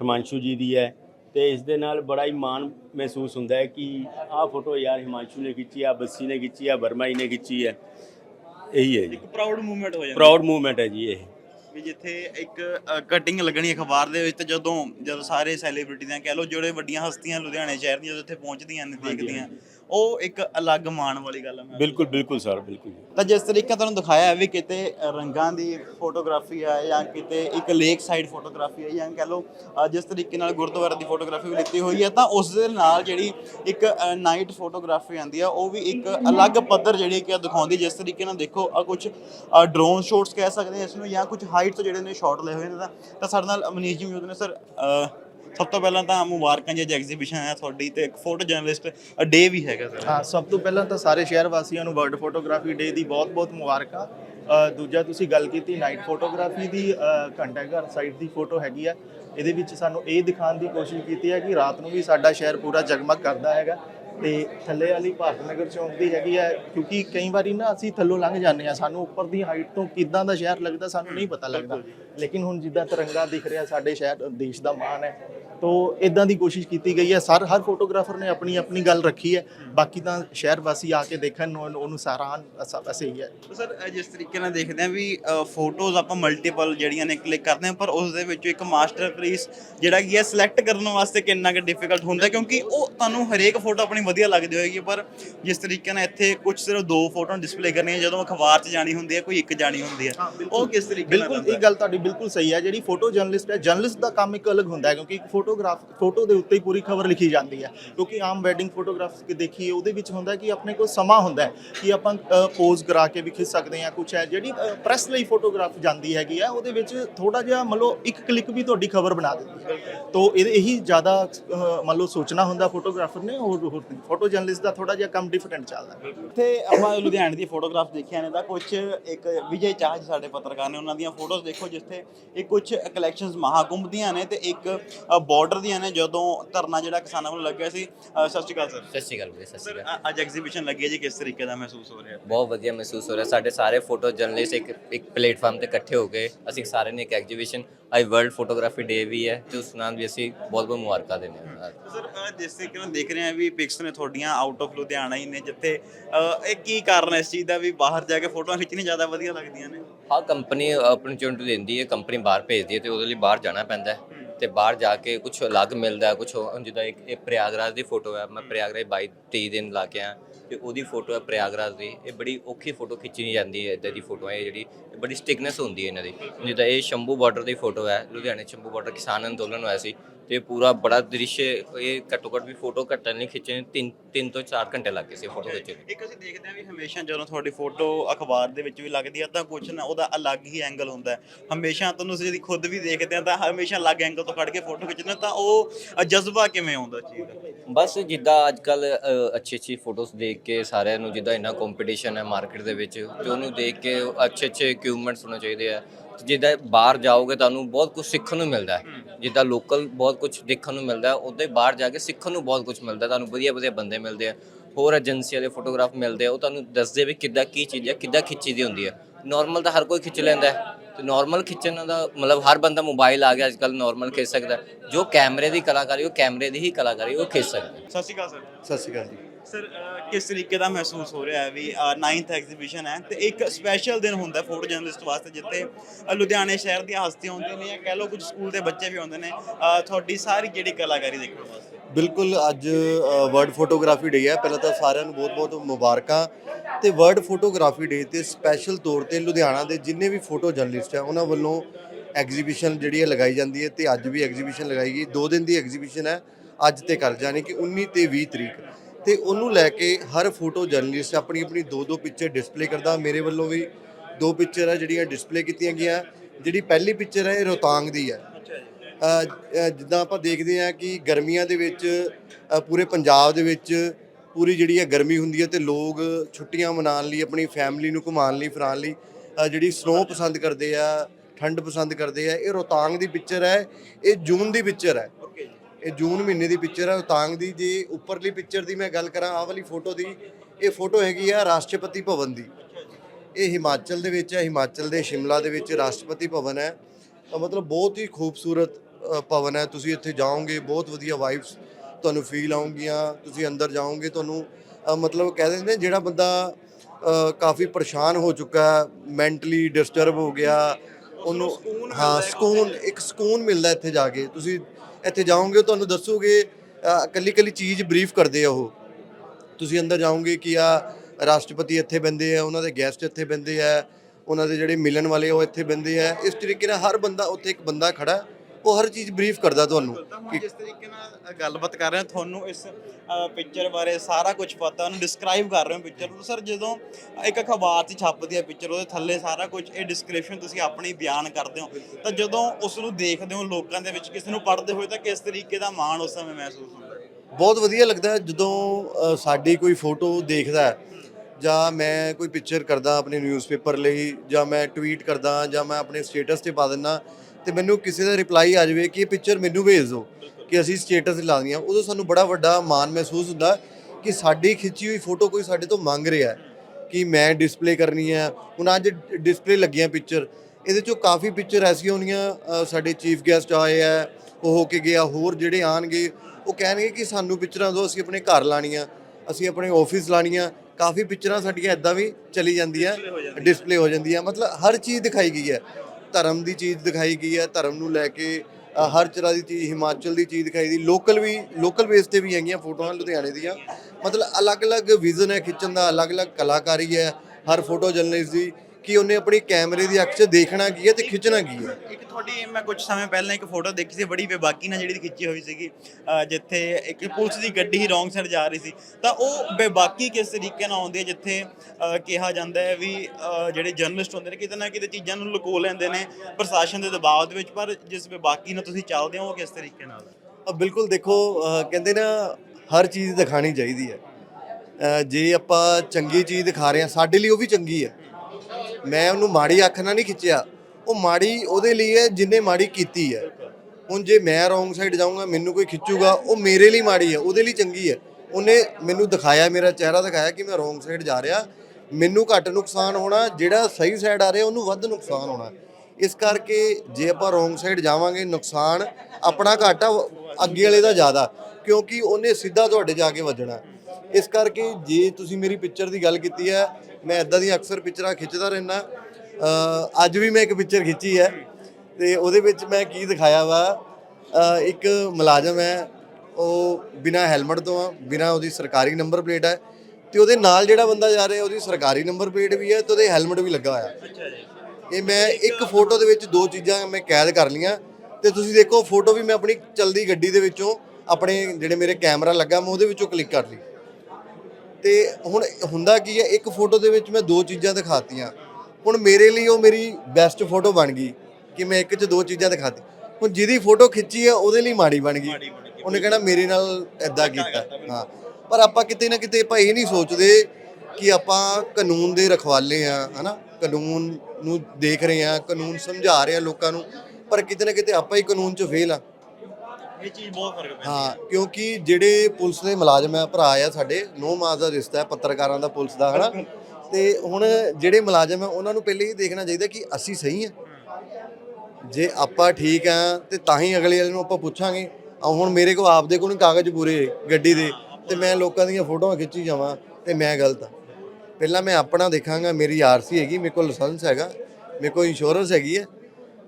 ਹਿਮਾਂਸ਼ੂ ਜੀ ਦੀ ਹੈ। ਤੇ ਇਸ ਦੇ ਨਾਲ ਬੜਾ ਹੀ ਮਾਣ ਮਹਿਸੂਸ ਹੁੰਦਾ ਹੈ ਕਿ ਆਹ ਫੋਟੋ ਯਾਰ ਹਿਮਾਂਸ਼ੂ ਨੇ ਖਿੱਚੀ ਆ ਬੱਸੀ ਨੇ ਖਿੱਚੀ ਆ ਵਰਮਾ ਜੀ ਨੇ ਖਿੱਚੀ ਹੈ। ਇਹੀ ਹੈ ਜੀ। ਇੱਕ ਪ੍ਰਾਊਡ ਮੂਵਮੈਂਟ ਹੋ ਜਾਂਦਾ। ਪ੍ਰਾਊਡ ਮੂਵਮੈਂਟ ਹੈ ਜੀ ਇਹ। ਵੀ ਜਿੱਥੇ ਇੱਕ ਕਟਿੰਗ ਲੱਗਣੀ ਅਖਬਾਰ ਦੇ ਵਿੱਚ ਤੇ ਜਦੋਂ ਜਦੋਂ ਸਾਰੇ ਸੈਲੀਬ੍ਰਿਟੀ ਦੀਆਂ ਕਹਿ ਲਓ ਜਿਹੜੇ ਵੱਡੀਆਂ ਹਸਤੀਆਂ ਲੁਧਿਆਣੇ ਸ਼ਹਿਰ ਦੀਆਂ ਜਦੋਂ ਇੱਥੇ ਪਹੁੰਚਦੀਆਂ ਨੇ ਦੇਖਦੀਆਂ ਉਹ ਇੱਕ ਅਲੱਗ ਮਾਣ ਵਾਲੀ ਗੱਲ ਹੈ ਮੈਂ ਬਿਲਕੁਲ ਬਿਲਕੁਲ ਸਰ ਬਿਲਕੁਲ। ਤਾਂ ਜਿਸ ਤਰੀਕੇ ਤੁਹਾਨੂੰ ਦਿਖਾਇਆ ਹੈ ਵੀ ਕਿਤੇ ਰੰਗਾਂ ਦੀ ਫੋਟੋਗ੍ਰਾਫੀ ਹੈ ਜਾਂ ਕਿਤੇ ਇੱਕ ਲੇਕ ਸਾਈਡ ਫੋਟੋਗ੍ਰਾਫੀ ਹੈ ਜਾਂ ਕਹ ਲਓ ਜਿਸ ਤਰੀਕੇ ਨਾਲ ਗੁਰਦੁਆਰਾ ਦੀ ਫੋਟੋਗ੍ਰਾਫੀ ਵੀ ਲਿੱਤੀ ਹੋਈ ਹੈ ਤਾਂ ਉਸ ਦੇ ਨਾਲ ਜਿਹੜੀ ਇੱਕ ਨਾਈਟ ਫੋਟੋਗ੍ਰਾਫੀ ਆਂਦੀ ਆ ਉਹ ਵੀ ਇੱਕ ਅਲੱਗ ਪੱਧਰ ਜਿਹੜੀ ਕਿ ਦਿਖਾਉਂਦੀ ਜਿਸ ਤਰੀਕੇ ਨਾਲ ਦੇਖੋ ਆ ਕੁਝ ਡਰੋਨ ਸ਼ਾਟਸ ਕਹਿ ਸਕਦੇ ਹਾਂ ਇਸ ਨੂੰ ਜਾਂ ਕੁਝ ਹਾਈਟ ਤੋਂ ਜਿਹੜੇ ਨੇ ਸ਼ਾਟ ਲਏ ਹੋਏ ਨੇ ਤਾਂ ਤਾਂ ਸਾਡੇ ਨਾਲ ਮਨੀਸ਼ ਜੀ ਮੌਜੂਦ ਨੇ ਸਰ ਸਭ ਤੋਂ ਪਹਿਲਾਂ ਤਾਂ ਮੁਬਾਰਕਾਂ ਜੀ ਐਗਜ਼ੀਬਿਸ਼ਨ ਹੈ ਤੁਹਾਡੀ ਤੇ ਇੱਕ ਫੋਟੋ ਜਰਨਲਿਸਟ ਡੇ ਵੀ ਹੈਗਾ ਸਰ। ਹਾਂ, ਸਭ ਤੋਂ ਪਹਿਲਾਂ ਤਾਂ ਸਾਰੇ ਸ਼ਹਿਰ ਵਾਸੀਆਂ ਨੂੰ ਵਰਲਡ ਫੋਟੋਗ੍ਰਾਫੀ ਡੇ ਦੀ ਬਹੁਤ-ਬਹੁਤ ਮੁਬਾਰਕਾਂ। ਦੂਜਾ ਤੁਸੀਂ ਗੱਲ ਕੀਤੀ ਨਾਈਟ ਫੋਟੋਗ੍ਰਾਫੀ ਦੀ ਘੰਟਾ ਘਰ ਸਾਈਡ ਦੀ ਫੋਟੋ ਹੈਗੀ ਆ। ਇਹਦੇ ਵਿੱਚ ਸਾਨੂੰ ਇਹ ਦਿਖਾਉਣ ਦੀ ਕੋਸ਼ਿਸ਼ ਕੀਤੀ ਹੈ ਕਿ ਰਾਤ ਨੂੰ ਵੀ ਸਾਡਾ ਸ਼ਹਿਰ ਪੂਰਾ ਜਗਮਗ ਕਰਦਾ ਹੈਗਾ। ਤੇ ਥੱਲੇ ਵਾਲੀ ਭਾਰਤ ਨਗਰ ਚੌਂਕ ਦੀ ਹੈਗੀ ਹੈ ਕਿਉਂਕਿ ਕਈ ਵਾਰੀ ਨਾ ਅਸੀਂ ਥੱਲੋਂ ਲੰਘ ਜਾਂਦੇ ਆ ਸਾਨੂੰ ਉੱਪਰ ਦੀ ਹਾਈਟ ਤੋਂ ਕਿੱਦਾਂ ਦਾ ਸ਼ਹਿਰ ਲੱਗਦਾ ਸਾਨੂੰ ਨਹੀਂ ਪਤਾ ਲੱਗਦਾ। ਲੇਕਿਨ ਹੁਣ ਜਿੱਦਾਂ ਤਿਰੰਗਾ ਦਿਖ ਰਿਹਾ ਸਾਡੇ ਸ਼ਹਿਰ ਦੇਸ਼ ਦਾ ਮਾਣ ਹੈ ਤੋ ਇਦਾਂ ਦੀ ਕੋਸ਼ਿਸ਼ ਕੀਤੀ ਗਈ ਹੈ ਸਰ ਹਰ ਫੋਟੋਗ੍ਰਾਫਰ ਨੇ ਆਪਣੀ ਆਪਣੀ ਗੱਲ ਰੱਖੀ ਹੈ ਬਾਕੀ ਤਾਂ ਸ਼ਹਿਰ ਵਾਸੀ ਆ ਕੇ ਦੇਖਣ ਉਹਨੂੰ ਉਹਨੂੰ ਸਰਾਹਨ ਅਸ- ਅਸੀਂ ਹੀ ਹੈ। ਸਰ ਜਿਸ ਤਰੀਕੇ ਨਾਲ ਦੇਖਦੇ ਆ ਵੀ ਫੋਟੋਜ਼ ਆਪਾਂ ਮਲਟੀਪਲ ਜਿਹੜੀਆਂ ਨੇ ਕਲਿੱਕ ਕਰਦੇ ਆ ਪਰ ਉਸ ਦੇ ਵਿੱਚੋਂ ਇੱਕ ਮਾਸਟਰਪੀਸ ਜਿਹੜਾ ਕੀ ਹੈ ਸਿਲੈਕਟ ਕਰਨ ਵਾਸਤੇ ਕਿੰਨਾ ਕੁ ਡਿਫਿਕਲਟ ਹੁੰਦਾ ਕਿਉਂਕਿ ਉਹ ਤੁਹਾਨੂੰ ਹਰੇਕ ਫੋਟੋ ਆਪਣੀ ਵਧੀਆ ਲੱਗਦੀ ਹੋਏਗੀ ਪਰ ਜਿਸ ਤਰੀਕੇ ਨਾਲ ਇੱਥੇ ਕੁਝ ਸਿਰਫ ਦੋ ਫੋਟੋਆਂ ਡਿਸਪਲੇ ਕਰਨੀਆਂ ਜਦੋਂ ਅਖਬਾਰ 'ਚ ਜਾਣੀ ਹੁੰਦੀ ਹੈ ਕੋਈ ਇੱਕ ਜਾਣੀ ਹੁੰਦੀ ਹੈ। ਉਹ ਕਿਸ ਤਰੀਕੇ ਨਾਲ ਬਿਲਕੁਲ ਇਹ ਗੱਲ ਤੁਹਾਡੀ ਬਿਲਕੁਲ ਸਹੀ ਹੈ ਜਿਹੜੀ ਫੋਟੋ ਜਰਨਲਿਸਟ ਹੈ ਜਰਨਲਿਸਟ ਦਾ ਕੰਮ ਇੱਕ ਅਲੱਗ ਹੁੰਦਾ ਹੈ ਕਿਉਂਕਿ ਫੋਟੋਗ੍ਰਾਫ ਫੋਟੋ ਦੇ ਉੱਤੇ ਹੀ ਪੂਰੀ ਖਬਰ ਲਿਖੀ ਜਾਂਦੀ ਹੈ। ਕਿਉਂਕਿ ਆਮ ਵੈਡਿੰਗ ਫੋਟੋਗ੍ਰਾਫਸ ਕਿ ਦੇਖੀਏ ਉਹਦੇ ਵਿੱਚ ਹੁੰਦਾ ਕਿ ਆਪਣੇ ਕੋਲ ਸਮਾਂ ਹੁੰਦਾ ਹੈ ਕਿ ਆਪਾਂ ਪੋਜ਼ ਕਰਾ ਕੇ ਵੀ ਖਿੱਚ ਸਕਦੇ ਹਾਂ ਕੁਝ ਹੈ ਜਿਹੜੀ ਪ੍ਰੈਸ ਲਈ ਫੋਟੋਗ੍ਰਾਫ ਜਾਂਦੀ ਹੈਗੀ ਆ ਉਹਦੇ ਵਿੱਚ ਥੋੜਾ ਜਿਹਾ ਮੰਨ ਲਓ ਇੱਕ ਕਲਿੱਕ ਵੀ ਤੁਹਾਡੀ ਖਬਰ ਬਣਾ ਦਿੰਦੀ ਹੈ। ਤੋ ਇਹ ਇਹੀ ਜ਼ਿਆਦਾ ਮੰਨ ਲਓ ਸੋਚਣਾ ਹੁੰਦਾ ਫੋਟੋਗ੍ਰਾਫਰ ਨੇ ਹੋਰ ਹੋਰ ਫੋਟੋ ਜਰਨਲਿਸਟ ਦਾ ਥੋੜਾ ਜਿਹਾ ਕੰਮ ਡਿਫਰੈਂਟ ਚੱਲਦਾ। ਹੈ ਇੱਥੇ ਆਪਾਂ ਲੁਧਿਆਣੇ ਦੀ ਫੋਟੋਗ੍ਰਾਫ ਦੇਖਿਆ ਨੇ ਤਾਂ ਕੁਝ ਇੱਕ ਵਿਜੇ ਚਾਹ ਜੀ ਸਾਡੇ ਪੱਤਰਕਾਰ ਨੇ ਉਹਨਾਂ ਦੀਆਂ ਫੋਟੋਜ਼ ਦੇਖੋ ਜਿੱਥੇ ਇਹ ਕੁਝ ਕਲੈਕਸ਼ਨਸ ਮਹਾਕੁੰਭ ਦੀਆਂ ਨੇ ਤੇ ਇੱਕ ਬਾਰਡਰ ਦੀਆਂ ਨੇ ਜਦੋਂ ਧਰਨਾ ਜਿਹੜਾ ਕਿਸਾਨਾਂ ਵੱਲੋਂ ਲੱਗਿਆ ਸੀ। ਸਤਿ ਸ਼੍ਰੀ ਅਕਾਲ ਸਰ। ਸਤਿ ਸ਼੍ਰੀ ਅਕਾਲ ਵੀਰੇ ਸਤਿ ਸ਼੍ਰੀ ਅਕਾਲ। ਅੱਜ ਐਗਜ਼ੀਬਿਸ਼ਨ ਲੱਗੀ ਹੈ ਜੀ ਕਿਸ ਤਰੀਕੇ ਦਾ ਮਹਿਸੂਸ ਹੋ ਰਿਹਾ? ਬਹੁਤ ਵਧੀਆ ਮਹਿਸੂਸ ਹੋ ਰਿਹਾ। ਸਾਡੇ ਸਾਰੇ ਫੋਟੋ ਜਰਨਲਿਸਟ ਇੱਕ ਇੱਕ ਪਲੇਟਫਾਰਮ ਤੇ ਇਕੱਠੇ ਹੋ ਗਏ। ਅਸੀਂ ਸਾਰੇ ਨੇ ਇੱਕ ਐਗਜੀਬਿਸ਼ਨ ਅੱਜ ਵਰਲਡ ਫੋਟੋਗ੍ਰਾਫੀ ਡੇ ਵੀ ਹੈ ਤੇ ਉਸ ਨਾਲ ਵੀ ਅਸੀਂ ਬਹੁਤ ਬਹੁਤ ਮੁਬਾਰਕਾਂ ਦਿੰਦੇ ਹਾਂ ਸਰ ਜਿਸ ਤਰੀਕੇ ਨਾਲ ਦੇਖ ਰਹੇ ਹਾਂ ਵੀ ਪਿਕਸ ਨੇ ਤੁਹਾਡੀਆਂ ਆਊਟ ਆਫ ਲੁਧਿਆਣਾ ਹੀ ਨੇ ਜਿੱਥੇ ਇਹ ਕੀ ਕਾਰਨ ਹੈ ਇਸ ਚੀਜ਼ ਦਾ ਵੀ ਬਾਹਰ ਜਾ ਕੇ ਫੋਟੋਆਂ ਖਿੱਚਣੀ ਜ਼ਿਆਦਾ ਵਧੀਆ ਲੱਗਦੀਆਂ ਨੇ? ਹਾਂ ਕੰਪਨੀ ਆਪਰਚੁਨਿਟੀ ਦਿੰਦੀ ਹੈ ਕੰਪਨੀ ਬਾਹਰ ਭੇਜਦੀ ਹੈ ਤੇ ਉਹਦੇ ਲਈ ਬਾਹਰ ਜਾਣਾ ਪੈਂਦਾ ਹੈ ਤੇ ਬਾਹਰ ਜਾ ਕੇ ਕੁਝ ਅਲੱਗ ਮਿਲਦਾ ਹੈ ਕੁਝ ਜਿੱਦਾਂ ਇੱਕ ਇਹ ਪ੍ਰਯਾਗਰਾਜ ਦੀ ਫੋਟੋ ਹੈ ਮੈਂ ਪ੍ਰਯਾਗਰਾਜ 22 23 ਦਿਨ ਲਾ ਕੇ ਆਇਆ। ਤੇ ਉਹਦੀ ਫੋਟੋ ਹੈ ਪ੍ਰਯਾਗਰਾਜ ਦੀ। ਇਹ ਬੜੀ ਔਖੀ ਫੋਟੋ ਖਿੱਚੀ ਜਾਂਦੀ ਹੈ, ਇਦਾਂ ਦੀ ਫੋਟੋਆਂ ਇਹ ਜਿਹੜੀ ਬੜੀ ਸਟਿਕਨੈਸ ਹੁੰਦੀ ਹੈ ਇਹਨਾਂ ਦੀ। ਜਿੱਦਾਂ ਇਹ ਸ਼ੰਭੂ ਬਾਰਡਰ ਦੀ ਫੋਟੋ ਹੈ, ਲੁਧਿਆਣੇ ਸ਼ੰਭੂ ਬਾਰਡਰ ਕਿਸਾਨ ਅੰਦੋਲਨ ਹੋਇਆ ਸੀ। ਤੇ ਪੂਰਾ ਬੜਾ ਦ੍ਰਿਸ਼ ਇਹ ਘੱਟੋ ਘੱਟ ਵੀ ਫੋਟੋ ਕੱਟਣ ਲਈ ਖਿੱਚਣ ਤਿੰਨ ਤਿੰਨ ਤੋਂ 4 ਘੰਟੇ ਲੱਗ ਗਏ ਸੀ ਫੋਟੋ ਖਿੱਚਣ ਨੂੰ। ਇੱਕ ਅਸੀਂ ਦੇਖਦੇ ਹਾਂ ਵੀ ਹਮੇਸ਼ਾ ਜਦੋਂ ਤੁਹਾਡੀ ਫੋਟੋ ਅਖਬਾਰ ਦੇ ਵਿੱਚ ਵੀ ਲੱਗਦੀ ਹੈ ਤਾਂ ਕੁਝ ਨਾ ਉਹਦਾ ਅਲੱਗ ਹੀ ਐਂਗਲ ਹੁੰਦਾ ਹੈ। ਹਮੇਸ਼ਾ ਤੁਹਾਨੂੰ ਅਸੀਂ ਖੁਦ ਵੀ ਦੇਖਦੇ ਹਾਂ ਤਾਂ ਹਮੇਸ਼ਾ ਅਲੱਗ ਐਂਗਲ ਤੋਂ ਕੱਢ ਕੇ ਫੋਟੋ ਖਿੱਚਦੇ ਹਾਂ ਤਾਂ ਉਹ ਜਜ਼ਬਾ ਕਿਵੇਂ ਆਉਂਦਾ ਚੀਜ਼ ਦਾ? ਬਸ ਜਿੱਦਾਂ ਅੱਜ ਕੱਲ ਅੱਛੀ ਅੱਛੀ ਫੋਟੋਜ਼ ਦੇਖ ਕੇ ਸਾਰਿਆਂ ਨੂੰ ਜਿੱਦਾਂ ਇੰਨਾ ਕੰਪੀਟੀਸ਼ਨ ਹੈ ਮਾਰਕੀਟ ਦੇ ਵਿੱਚ ਤੇ ਉਹਨੂੰ ਦੇਖ ਕੇ ਅੱਛੇ ਅੱਛੇ ਇਕਵਿਪਮੈਂਟਸ ਹੋਣੇ ਚਾਹੀਦੇ ਆ। ਜਿੱਦਾਂ ਬਾਹਰ ਜਾਓਗੇ ਤੁਹਾਨੂੰ ਬਹੁਤ ਕੁਝ ਸਿੱਖਣ ਨੂੰ ਮਿਲਦਾ ਹੈ ਜਿੱਦਾਂ ਲੋਕਲ ਬਹੁਤ ਕੁਝ ਦੇਖਣ ਨੂੰ ਮਿਲਦਾ ਹੈ ਉਦਾਂ ਹੀ ਬਾਹਰ ਜਾ ਕੇ ਸਿੱਖਣ ਨੂੰ ਬਹੁਤ ਕੁਝ ਮਿਲਦਾ ਹੈ। ਤੁਹਾਨੂੰ ਵਧੀਆ ਵਧੀਆ ਬੰਦੇ ਮਿਲਦੇ ਆ ਹੋਰ ਏਜੰਸੀਆਂ ਦੇ ਫੋਟੋਗ੍ਰਾਫ ਮਿਲਦੇ ਆ ਉਹ ਤੁਹਾਨੂੰ ਦੱਸਦੇ ਵੀ ਕਿੱਦਾਂ ਕੀ ਚੀਜ਼ ਹੈ ਕਿੱਦਾਂ ਖਿੱਚੀ ਦੀ ਹੁੰਦੀ ਹੈ ਨਾਰਮਲ ਤਾਂ ਹਰ ਕੋਈ ਖਿੱਚ ਲੈਂਦਾ ਹੈ ਤੇ ਨਾਰਮਲ ਖਿੱਚਣ ਦਾ ਮਤਲਬ ਹਰ ਬੰਦਾ ਮੋਬਾਈਲ ਆ ਗਿਆ ਅੱਜ ਕੱਲ ਨਾਰਮਲ ਖਿੱਚ ਸਕਦਾ। ਜੋ ਕੈਮਰੇ ਦੀ ਕਲਾਕਾਰੀ ਉਹ ਕੈਮਰੇ ਦੀ ਹੀ ਕਲਾਕਾਰੀ ਉਹ ਖਿੱਚ ਸਕਦਾ। ਸਤਿ ਸ਼੍ਰੀ ਅਕਾਲ ਸਰ ਸਤਿ ਸ਼੍ਰੀ ਅਕਾਲ ਜੀ ਸਰ ਕਿਸ ਤਰੀਕੇ ਦਾ ਮਹਿਸੂਸ ਹੋ ਰਿਹਾ ਹੈ ਵੀ 9th ਐਗਜ਼ੀਬਿਸ਼ਨ ਹੈ ਤੇ ਇੱਕ ਸਪੈਸ਼ਲ ਦਿਨ ਹੁੰਦਾ ਫੋਟੋ ਜਰਨਲਿਸਟ ਵਾਸਤੇ, ਜਿੱਥੇ ਲੁਧਿਆਣੇ ਸ਼ਹਿਰ ਦੀਆਂ ਹਸਤੀਆਂ ਆਉਂਦੀਆਂ ਨੇ ਜਾਂ ਕਹਿ ਲਓ ਕੁਝ ਸਕੂਲ ਦੇ ਬੱਚੇ ਵੀ ਆਉਂਦੇ ਨੇ ਤੁਹਾਡੀ ਸਾਰੀ ਜਿਹੜੀ ਕਲਾਕਾਰੀ ਦੇਖਣ ਵਾਸਤੇ? ਬਿਲਕੁਲ, ਅੱਜ ਵਰਲਡ ਫੋਟੋਗ੍ਰਾਫੀ ਡੇ ਹੈ। ਪਹਿਲਾਂ ਤਾਂ ਸਾਰਿਆਂ ਨੂੰ ਬਹੁਤ-ਬਹੁਤ ਮੁਬਾਰਕਾਂ। ਤੇ ਵਰਲਡ ਫੋਟੋਗ੍ਰਾਫੀ ਡੇ ਤੇ ਸਪੈਸ਼ਲ ਤੌਰ ਤੇ ਲੁਧਿਆਣਾ ਦੇ ਜਿੰਨੇ ਵੀ ਫੋਟੋ ਜਰਨਲਿਸਟ ਹੈ, ਉਹਨਾਂ ਵੱਲੋਂ ਐਗਜ਼ੀਬਿਸ਼ਨ ਜਿਹੜੀ ਹੈ ਲਗਾਈ ਜਾਂਦੀ ਹੈ ਤੇ ਅੱਜ ਵੀ ਐਗਜ਼ੀਬਿਸ਼ਨ ਲਗਾਈ ਗਈ। ਦੋ ਦਿਨ ਦੀ ਐਗਜ਼ੀਬਿਸ਼ਨ ਹੈ, ਅੱਜ ਤੇ ਕਰ ਜਾਣੀ ਕਿ 19 ਤੇ 20 ਤਰੀਕ। ਤੇ ਉਹਨੂੰ ਲੈ ਕੇ ਹਰ ਫੋਟੋ ਜਰਨਲਿਸਟ ਆਪਣੀ ਆਪਣੀ ਦੋ ਦੋ ਪਿਕਚਰ ਡਿਸਪਲੇ ਕਰਦਾ। ਮੇਰੇ ਵੱਲੋਂ ਵੀ ਦੋ ਪਿਕਚਰ ਹੈ ਜਿਹੜੀਆਂ ਡਿਸਪਲੇ ਕੀਤੀਆਂ ਗਈਆਂ। ਜਿਹੜੀ ਪਹਿਲੀ ਪਿਕਚਰ ਹੈ ਇਹ ਰੋਤਾਂਗ ਦੀ ਹੈ ਜਿੱਦਾਂ ਆਪਾਂ ਦੇਖਦੇ ਹਾਂ ਕਿ ਗਰਮੀਆਂ ਦੇ ਵਿੱਚ ਪੂਰੇ ਪੰਜਾਬ ਦੇ ਵਿੱਚ ਪੂਰੀ ਜਿਹੜੀ ਹੈ ਗਰਮੀ ਹੁੰਦੀ ਹੈ ਤੇ ਲੋਕ ਛੁੱਟੀਆਂ ਮਨਾਉਣ ਲਈ ਆਪਣੀ ਫੈਮਿਲੀ ਨੂੰ ਘੁਮਾਉਣ ਲਈ ਫਿਰਾਉਣ ਲਈ ਜਿਹੜੀ ਸਨੋ ਪਸੰਦ ਕਰਦੇ ਆ ਠੰਡ ਪਸੰਦ ਕਰਦੇ ਆ ਇਹ ਰੋਤਾਂਗ ਦੀ ਪਿਕਚਰ ਹੈ ਇਹ ਜੂਨ ਦੀ ਪਿਕਚਰ ਹੈ ਇਹ ਜੂਨ ਮਹੀਨੇ ਦੀ ਪਿਕਚਰ ਹੈ ਰੋਤਾਂਗ ਦੀ ਜੇ ਉੱਪਰਲੀ ਪਿਕਚਰ ਦੀ ਮੈਂ ਗੱਲ ਕਰਾਂ ਆਹ ਵਾਲੀ ਫੋਟੋ ਦੀ ਇਹ ਫੋਟੋ ਹੈਗੀ ਆ ਰਾਸ਼ਟਰਪਤੀ ਭਵਨ ਦੀ। ਇਹ ਹਿਮਾਚਲ ਦੇ ਵਿੱਚ ਹੈ ਹਿਮਾਚਲ ਦੇ ਸ਼ਿਮਲਾ ਦੇ ਵਿੱਚ ਰਾਸ਼ਟਰਪਤੀ ਭਵਨ ਹੈ। ਤਾਂ ਮਤਲਬ ਬਹੁਤ ਹੀ ਖੂਬਸੂਰਤ ਭਵਨ ਹੈ। ਤੁਸੀਂ ਇੱਥੇ ਜਾਓਗੇ ਬਹੁਤ ਵਧੀਆ ਵਾਈਬਸ ਤੁਹਾਨੂੰ ਫੀਲ ਆਉਂਗੀਆਂ ਤੁਸੀਂ ਅੰਦਰ ਜਾਓਗੇ ਤੁਹਾਨੂੰ ਮਤਲਬ ਕਹਿ ਦਿੰਦੇ ਨੇ ਜਿਹੜਾ ਬੰਦਾ ਕਾਫੀ ਪਰੇਸ਼ਾਨ ਹੋ ਚੁੱਕਾ ਹੈ ਮੈਂਟਲੀ ਡਿਸਟਰਬ ਹੋ ਗਿਆ ਉਹਨੂੰ ਹਾਂ ਸਕੂਨ ਇੱਕ ਸਕੂਨ ਮਿਲਦਾ ਇੱਥੇ ਜਾ ਕੇ। ਤੁਸੀਂ ਇੱਥੇ ਜਾਓਗੇ ਤੁਹਾਨੂੰ ਦੱਸੋਗੇ ਕੱਲੀ ਕੱਲੀ ਚੀਜ਼ ਬਰੀਫ ਕਰਦੇ ਆ ਉਹ। ਤੁਸੀਂ ਅੰਦਰ ਜਾਓਗੇ ਕਿ ਆ ਰਾਸ਼ਟਰਪਤੀ ਇੱਥੇ ਬੰਦੇ ਆ, ਉਹਨਾਂ ਦੇ ਗੈਸਟ ਇੱਥੇ ਬੰਦੇ ਆ, ਉਹਨਾਂ ਦੇ ਜਿਹੜੇ ਮਿਲਣ ਵਾਲੇ ਉਹ ਇੱਥੇ ਬੰਦੇ ਆ। ਇਸ ਤਰੀਕੇ ਨਾਲ ਹਰ ਬੰਦਾ, ਉੱਥੇ ਇੱਕ ਬੰਦਾ ਖੜਾ। ਉਹ ਹਰ ਚੀਜ਼ ਬਰੀਫ ਕਰਦਾ ਤੁਹਾਨੂੰ ਹੁਣ ਜਿਸ ਤਰੀਕੇ ਨਾਲ ਗੱਲਬਾਤ ਕਰ ਰਹੇ ਹਾਂ ਤੁਹਾਨੂੰ ਇਸ ਪਿਕਚਰ ਬਾਰੇ ਸਾਰਾ ਕੁਝ ਪਤਾ ਉਹਨੂੰ ਡਿਸਕ੍ਰਾਈਬ ਕਰ ਰਹੇ ਹੋ ਪਿਕਚਰ ਨੂੰ। ਸਰ ਜਦੋਂ ਇੱਕ ਅਖਬਾਰ 'ਚ ਛਪਦੀ ਹੈ ਪਿਕਚਰ ਉਹਦੇ ਥੱਲੇ ਸਾਰਾ ਕੁਝ ਇਹ ਡਿਸਕ੍ਰਿਪਸ਼ਨ ਤੁਸੀਂ ਆਪਣੀ ਬਿਆਨ ਕਰਦੇ ਹੋ। ਤਾਂ ਜਦੋਂ ਉਸ ਨੂੰ ਦੇਖਦੇ ਹੋ ਲੋਕਾਂ ਦੇ ਵਿੱਚ ਕਿਸੇ ਨੂੰ ਪੜ੍ਹਦੇ ਹੋਏ ਤਾਂ ਕਿਸ ਤਰੀਕੇ ਦਾ ਮਾਣ ਉਸ ਸਮੇਂ ਮਹਿਸੂਸ ਹੁੰਦਾ? ਬਹੁਤ ਵਧੀਆ ਲੱਗਦਾ ਜਦੋਂ ਸਾਡੀ ਕੋਈ ਫੋਟੋ ਦੇਖਦਾ ਹੈ ਜਾਂ ਮੈਂ ਕੋਈ ਪਿਕਚਰ ਕਰਦਾ ਆਪਣੇ ਨਿਊਜ਼ਪੇਪਰ ਲਈ, ਜਾਂ ਮੈਂ ਟਵੀਟ ਕਰਦਾ, ਜਾਂ ਮੈਂ ਆਪਣੇ ਸਟੇਟਸ ਤੇ ਪਾ ਦਿੰਦਾ, ਤੇ ਮੈਨੂੰ ਕਿਸੇ ਦਾ ਰਿਪਲਾਈ ਆ ਜਾਵੇ ਕਿ ਇਹ ਪਿਕਚਰ ਮੈਨੂੰ ਭੇਜ ਦਿਓ, ਕਿ ਅਸੀਂ ਸਟੇਟਸ ਲਾ ਦਈਆਂ ਉਦੋਂ ਸਾਨੂੰ ਬੜਾ ਵੱਡਾ ਮਾਣ ਮਹਿਸੂਸ ਹੁੰਦਾ ਕਿ ਸਾਡੀ ਖਿੱਚੀ ਹੋਈ ਫੋਟੋ ਕੋਈ ਸਾਡੇ ਤੋਂ ਮੰਗ ਰਿਹਾ ਹੈ ਕਿ ਮੈਂ ਡਿਸਪਲੇ ਕਰਨੀ ਹੈ। ਹੁਣ ਅੱਜ ਡਿਸਪਲੇ ਲੱਗੀਆਂ ਪਿਕਚਰ ਇਹਦੇ ਚੋਂ ਕਾਫੀ ਪਿਕਚਰ ਐਸੀਆਂ ਹੋਣੀਆਂ ਸਾਡੇ ਚੀਫ ਗੈਸਟ ਆਏ ਆ, ਉਹ ਹੋ ਕੇ ਗਿਆ, ਹੋਰ ਜਿਹੜੇ ਆਣਗੇ, ਉਹ ਕਹਿਣਗੇ ਕਿ ਸਾਨੂੰ ਪਿਕਚਰਾਂ ਦੋ ਅਸੀਂ ਆਪਣੇ ਘਰ ਲਾਣੀਆਂ ਅਸੀਂ ਆਪਣੇ ਆਫਿਸ ਲਾਣੀਆਂ ਕਾਫੀ ਪਿਕਚਰਾਂ ਸਾਡੀਆਂ ਇਦਾਂ ਵੀ ਚਲੀ ਜਾਂਦੀਆਂ ਡਿਸਪਲੇ ਹੋ ਜਾਂਦੀਆਂ, ਮਤਲਬ ਹਰ ਚੀਜ਼ ਦਿਖਾਈ ਗਈ ਹੈ। ਧਰਮ ਦੀ ਚੀਜ਼ ਦਿਖਾਈ ਗਈ ਹੈ, ਧਰਮ ਨੂੰ ਲੈ ਕੇ ਹਰ ਤਰ੍ਹਾਂ ਦੀ ਚੀਜ਼, ਹਿਮਾਚਲ ਦੀ ਚੀਜ਼ ਦਿਖਾਈ ਦੀ ਲੋਕਲ ਵੀ ਲੋਕਲ ਬੇਸ ਤੇ ਵੀ ਹੈਗੀਆਂ ਫੋਟੋਆਂ ਲੁਧਿਆਣੇ ਦੀਆਂ। ਮਤਲਬ ਅਲੱਗ-ਅਲੱਗ ਵਿਜ਼ਨ ਹੈ ਖਿੱਚਣ ਦਾ, ਅਲੱਗ-ਅਲੱਗ ਕਲਾਕਾਰੀ ਹੈ, ਹਰ ਫੋਟੋ ਜਰਨਲਿਸਟ ਦੀ। ਕਿ ਉਹਨੇ ਆਪਣੀ ਕੈਮਰੇ ਦੀ ਅੱਖ 'ਚ ਦੇਖਣਾ ਕੀ ਹੈ ਤੇ ਖਿੱਚਣਾ ਕੀ ਹੈ? ਇੱਕ ਤੁਹਾਡੀ ਮੈਂ ਕੁਝ ਸਮੇਂ ਪਹਿਲਾਂ ਇੱਕ ਫੋਟੋ ਦੇਖੀ ਸੀ ਬੜੀ ਬੇਬਾਕੀ ਨਾਲ ਜਿਹੜੀ ਖਿੱਚੀ ਹੋਈ ਸੀਗੀ ਅਹ ਜਿੱਥੇ ਇੱਕ ਪੁਲਿਸ ਦੀ ਗੱਡੀ ਹੀ ਰੋਂਗ ਸਾਈਡ ਜਾ ਰਹੀ ਸੀ। ਤਾਂ ਉਹ ਬੇਬਾਕੀ ਕਿਸ ਤਰੀਕੇ ਨਾਲ ਆਉਂਦੀ ਹੈ ਜਿੱਥੇ ਅਹ ਕਿਹਾ ਜਾਂਦਾ ਹੈ ਵੀ ਅਹ ਜਿਹੜੇ ਜਰਨਲਿਸਟ ਹੁੰਦੇ ਨੇ ਕਿਤੇ ਨਾ ਕਿਤੇ ਚੀਜ਼ਾਂ ਨੂੰ ਲੁਕੋ ਲੈਂਦੇ ਨੇ ਪ੍ਰਸ਼ਾਸਨ ਦੇ ਦਬਾਅ ਦੇ ਵਿੱਚ ਪਰ ਜਿਸ ਬੇਬਾਕੀ ਨਾਲ ਤੁਸੀਂ ਚੱਲਦੇ ਹੋ ਉਹ ਕਿਸ ਤਰੀਕੇ ਨਾਲ ਹੈ? ਅ, ਬਿਲਕੁਲ ਦੇਖੋ ਅ, ਕਹਿੰਦੇ ਨਾ ਹਰ ਚੀਜ਼ ਦਿਖਾਣੀ ਚਾਹੀਦੀ ਹੈ। ਅ, ਜੇ ਆਪਾਂ ਚੰਗੀ ਚੀਜ਼ ਦਿਖਾ ਰਹੇ ਹਾਂ ਸਾਡੇ ਲਈ ਉਹ ਵੀ ਚੰਗੀ ਹੈ। ਮੈਂ ਉਹਨੂੰ ਮਾੜੀ ਅੱਖ ਨਾਲ ਨਹੀਂ ਖਿੱਚਿਆ। ਉਹ ਮਾੜੀ ਉਹਦੇ ਲਈ ਹੈ ਜਿੰਨੇ ਮਾੜੀ ਕੀਤੀ ਹੈ। ਹੁਣ ਜੇ ਮੈਂ ਰੋਂਗ ਸਾਈਡ ਜਾਊਂਗਾ, ਮੈਨੂੰ ਕੋਈ ਖਿੱਚੂਗਾ, ਉਹ ਮੇਰੇ ਲਈ ਮਾੜੀ ਹੈ, ਉਹਦੇ ਲਈ ਚੰਗੀ ਹੈ। ਉਹਨੇ ਮੈਨੂੰ ਦਿਖਾਇਆ, ਮੇਰਾ ਚਿਹਰਾ ਦਿਖਾਇਆ ਕਿ ਮੈਂ ਰੋਂਗ ਸਾਈਡ ਜਾ ਰਿਹਾ। ਮੈਨੂੰ ਘੱਟ ਨੁਕਸਾਨ ਹੋਣਾ, ਜਿਹੜਾ ਸਹੀ ਸਾਈਡ ਆ ਰਿਹਾ, ਉਹਨੂੰ ਵੱਧ ਨੁਕਸਾਨ ਹੋਣਾ। ਇਸ ਕਰਕੇ ਜੇ ਆਪਾਂ ਰੋਂਗ ਸਾਈਡ ਜਾਵਾਂਗੇ, ਨੁਕਸਾਨ ਆਪਣਾ ਘੱਟ ਆ ਅੱਗੇ ਵਾਲੇ ਦਾ ਜ਼ਿਆਦਾ, ਕਿਉਂਕਿ ਉਹਨੇ ਸਿੱਧਾ ਤੁਹਾਡੇ ਜਾ ਕੇ ਵੱਜਣਾ। ਇਸ ਕਰਕੇ ਜੇ ਤੁਸੀਂ ਮੇਰੀ ਪਿਕਚਰ ਦੀ ਗੱਲ ਕੀਤੀ ਹੈ, ਮੈਂ ਇਦਾਂ ਦੀਆਂ ਅਕਸਰ ਪਿਕਚਰਾਂ ਖਿੱਚਦਾ ਰਹਿਣਾ ਅੱਜ ਵੀ ਮੈਂ ਇੱਕ ਪਿਕਚਰ ਖਿੱਚੀ ਹੈ ਤੇ ਉਹਦੇ ਵਿੱਚ ਮੈਂ ਕੀ ਦਿਖਾਇਆ ਵਾ ਇੱਕ ਮੁਲਾਜ਼ਮ ਹੈ, ਉਹ ਬਿਨਾ ਹੈਲਮਟ ਤੋਂ ਆ, ਬਿਨਾ ਉਹਦੀ ਸਰਕਾਰੀ ਨੰਬਰ ਪਲੇਟ ਹੈ ਤੇ ਉਹਦੇ ਨਾਲ ਜਿਹੜਾ ਬੰਦਾ ਜਾ ਰਿਹਾ, ਉਹਦੀ ਸਰਕਾਰੀ ਨੰਬਰ ਪਲੇਟ ਵੀ ਹੈ ਤੇ ਉਹਦੇ ਹੈਲਮਟ ਵੀ ਲੱਗਾ ਹੋਇਆ। ਅੱਛਾ ਜੀ ਇਹ ਮੈਂ ਇੱਕ ਫੋਟੋ ਦੇ ਵਿੱਚ ਦੋ ਚੀਜ਼ਾਂ ਮੈਂ ਕੈਦ ਕਰ ਲੀਆਂ ਤੇ ਤੁਸੀਂ ਦੇਖੋ ਫੋਟੋ ਵੀ ਮੈਂ ਆਪਣੀ ਚਲਦੀ ਗੱਡੀ ਦੇ ਵਿੱਚੋਂ ਆਪਣੇ ਜਿਹੜੇ ਮੇਰੇ ਕੈਮਰਾ ਲੱਗਾ, ਮੈਂ ਉਹਦੇ ਵਿੱਚੋਂ ਕਲਿੱਕ ਕਰ ਲਈ। ਤੇ ਹੁਣ ਹੁੰਦਾ ਕੀ ਹੈ ਇੱਕ ਫੋਟੋ ਦੇ ਵਿੱਚ ਮੈਂ ਦੋ ਚੀਜ਼ਾਂ ਦਿਖਾਤੀਆਂ। ਹੁਣ ਮੇਰੇ ਲਈ ਉਹ ਮੇਰੀ ਬੈਸਟ ਫੋਟੋ ਬਣ ਗਈ ਕਿ ਮੈਂ ਇੱਕ 'ਚ ਦੋ ਚੀਜ਼ਾਂ ਦਿਖਾਤੀ। ਹੁਣ ਜਿਹਦੀ ਫੋਟੋ ਖਿੱਚੀ ਹੈ ਉਹਦੇ ਲਈ ਮਾੜੀ ਬਣ ਗਈ। ਉਹਨੇ ਕਹਿਣਾ ਮੇਰੇ ਨਾਲ ਐਦਾਂ ਕੀਤਾ। ਹਾਂ। ਪਰ ਆਪਾਂ ਕਿਤੇ ਨਾ ਕਿਤੇ ਆਪਾਂ ਇਹ ਨਹੀਂ ਸੋਚਦੇ ਕਿ ਆਪਾਂ ਕਾਨੂੰਨ ਦੇ ਰਖਵਾਲੇ ਆ ਹਨਾ? ਕਾਨੂੰਨ ਨੂੰ ਦੇਖ ਰਹੇ ਆ ਕਾਨੂੰਨ ਸਮਝਾ ਰਹੇ ਆ ਲੋਕਾਂ ਨੂੰ। ਪਰ ਕਿਤੇ ਨਾ ਕਿਤੇ ਆਪਾਂ ਹੀ ਕਾਨੂੰਨ 'ਚ ਫੇਲ ਆ ਇਹ ਚੀਜ਼ ਬਹੁਤ ਫ਼ਰਕ ਪੈਂਦਾ ਹਾਂ ਕਿਉਂਕਿ ਜਿਹੜੇ ਪੁਲਿਸ ਦੇ ਮੁਲਾਜ਼ਮ ਆ ਭਰਾ ਆ ਸਾਡੇ ਨੋ ਮਾਸ ਦਾ ਰਿਸ਼ਤਾ ਹੈ ਪੱਤਰਕਾਰਾਂ ਦਾ ਪੁਲਿਸ ਦਾ ਹਨਾ? ਤੇ ਹੁਣ ਜਿਹੜੇ ਮੁਲਾਜ਼ਮ ਆ ਉਹਨਾਂ ਨੂੰ ਪਹਿਲੇ ਇਹ ਦੇਖਣਾ ਚਾਹੀਦਾ ਕਿ ਅਸੀਂ ਸਹੀ ਆ। ਜੇ ਆਪਾਂ ਠੀਕ ਆ ਤੇ ਤਾਂ ਹੀ ਅਗਲੇ ਵਾਲੇ ਨੂੰ ਆਪਾਂ ਪੁੱਛਾਂਗੇ। ਆ ਹੁਣ ਮੇਰੇ ਕੋਲ ਆਪਦੇ ਕੋਲ ਨਹੀਂ ਕਾਗਜ਼ ਪੂਰੇ ਗੱਡੀ ਦੇ ਤੇ ਮੈਂ ਲੋਕਾਂ ਦੀਆਂ ਫੋਟੋਆਂ ਖਿੱਚੀ ਜਾਵਾਂ ਤੇ ਮੈਂ ਗਲਤ ਆ। ਪਹਿਲਾਂ ਮੈਂ ਆਪਣਾ ਦੇਖਾਂਗਾ ਮੇਰੀ ਆਰਸੀ ਹੈਗੀ ਮੇਰੇ ਕੋਲ ਲਾਇਸੈਂਸ ਹੈਗਾ ਮੇਰੇ ਕੋਲ ਇੰਸ਼ੋਰੈਂਸ ਹੈਗੀ ਹੈ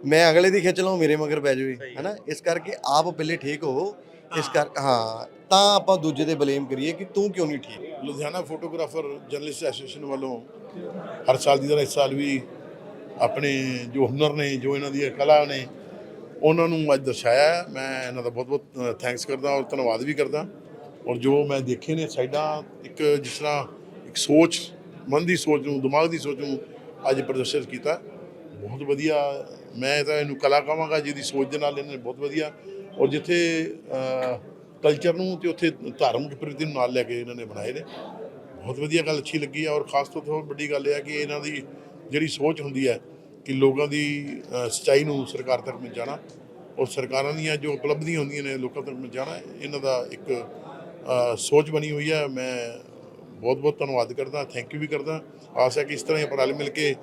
ਮੈਂ ਅਗਲੇ ਦੀ ਖਿੱਚ ਲਵਾਂ ਮੇਰੇ ਮਗਰ ਪੈ ਜਾਵੇ ਹੈਨਾ? ਇਸ ਕਰਕੇ ਆਪ ਪਹਿਲੇ ਠੀਕ ਹੋਵੋ ਇਸ ਕਰ ਹਾਂ ਤਾਂ ਆਪਾਂ ਦੂਜੇ ਤੇ ਬਲੇਮ ਕਰੀਏ ਕਿ ਤੂੰ ਕਿਉਂ ਨਹੀਂ ਠੀਕ? ਲੁਧਿਆਣਾ ਫੋਟੋਗ੍ਰਾਫਰ ਜਰਨਲਿਸਟ ਐਸੋਸੀਏਸ਼ਨ ਵੱਲੋਂ ਹਰ ਸਾਲ ਦੀ ਤਰ੍ਹਾਂ ਇਸ ਸਾਲ ਵੀ ਆਪਣੇ ਜੋ ਹੁਨਰ ਨੇ ਜੋ ਇਹਨਾਂ ਦੀ ਕਲਾ ਨੇ ਉਹਨਾਂ ਨੂੰ ਅੱਜ ਦਰਸਾਇਆ ਹੈ। ਮੈਂ ਇਹਨਾਂ ਦਾ ਬਹੁਤ ਬਹੁਤ ਥੈਂਕਸ ਕਰਦਾ ਔਰ ਧੰਨਵਾਦ ਵੀ ਕਰਦਾ। ਔਰ ਜੋ ਮੈਂ ਦੇਖੇ ਨੇ ਸਾਈਡਾਂ ਇੱਕ ਜਿਸ ਤਰ੍ਹਾਂ ਇੱਕ ਸੋਚ ਮਨ ਦੀ ਸੋਚ ਨੂੰ ਦਿਮਾਗ ਦੀ ਸੋਚ ਨੂੰ ਅੱਜ ਪ੍ਰਦਰਸ਼ਿਤ ਕੀਤਾ। ਬਹੁਤ ਵਧੀਆ। ਮੈਂ ਤਾਂ ਇਹਨੂੰ ਕਲਾ ਕਹਾਂਗਾ ਜਿਹਦੀ ਸੋਚ ਦੇ ਨਾਲ ਇਹਨਾਂ ਨੇ ਬਹੁਤ ਵਧੀਆ। ਔਰ ਜਿੱਥੇ ਕਲਚਰ ਨੂੰ ਤੇ ਉੱਥੇ ਧਾਰਮਿਕ ਪ੍ਰਵਿਰਤੀ ਨੂੰ ਨਾਲ ਲੈ ਕੇ ਇਹਨਾਂ ਨੇ ਬਣਾਏ ਨੇ। ਬਹੁਤ ਵਧੀਆ ਗੱਲ ਅੱਛੀ ਲੱਗੀ ਹੈ ਔਰ ਖਾਸ ਤੌਰ ਤੇ ਵੱਡੀ ਗੱਲ ਇਹ ਹੈ ਕਿ ਇਹਨਾਂ ਦੀ ਜਿਹੜੀ ਸੋਚ ਹੁੰਦੀ ਹੈ ਕਿ ਲੋਕਾਂ ਦੀ ਅ, ਸੱਚਾਈ ਨੂੰ ਸਰਕਾਰ ਤੱਕ ਪਹੁੰਚਾਉਣਾ ਔਰ ਸਰਕਾਰਾਂ ਦੀਆਂ ਜੋ ਉਪਲਬਧੀਆਂ ਹੁੰਦੀਆਂ ਨੇ ਲੋਕਾਂ ਤੱਕ ਪਹੁੰਚਾਉਣਾ ਇਹਨਾਂ ਦਾ ਇੱਕ ਸੋਚ ਬਣੀ ਹੋਈ ਹੈ। ਮੈਂ ਬਹੁਤ ਬਹੁਤ ਧੰਨਵਾਦ ਕਰਦਾ। ਥੈਂਕ ਯੂ ਵੀ ਕਰਦਾ। ਆਸ ਹੈ ਕਿ ਇਸ ਤਰ੍ਹਾਂ ਹੀ ਆਪਾਂ ਰਲ ਮਿਲ ਕੇ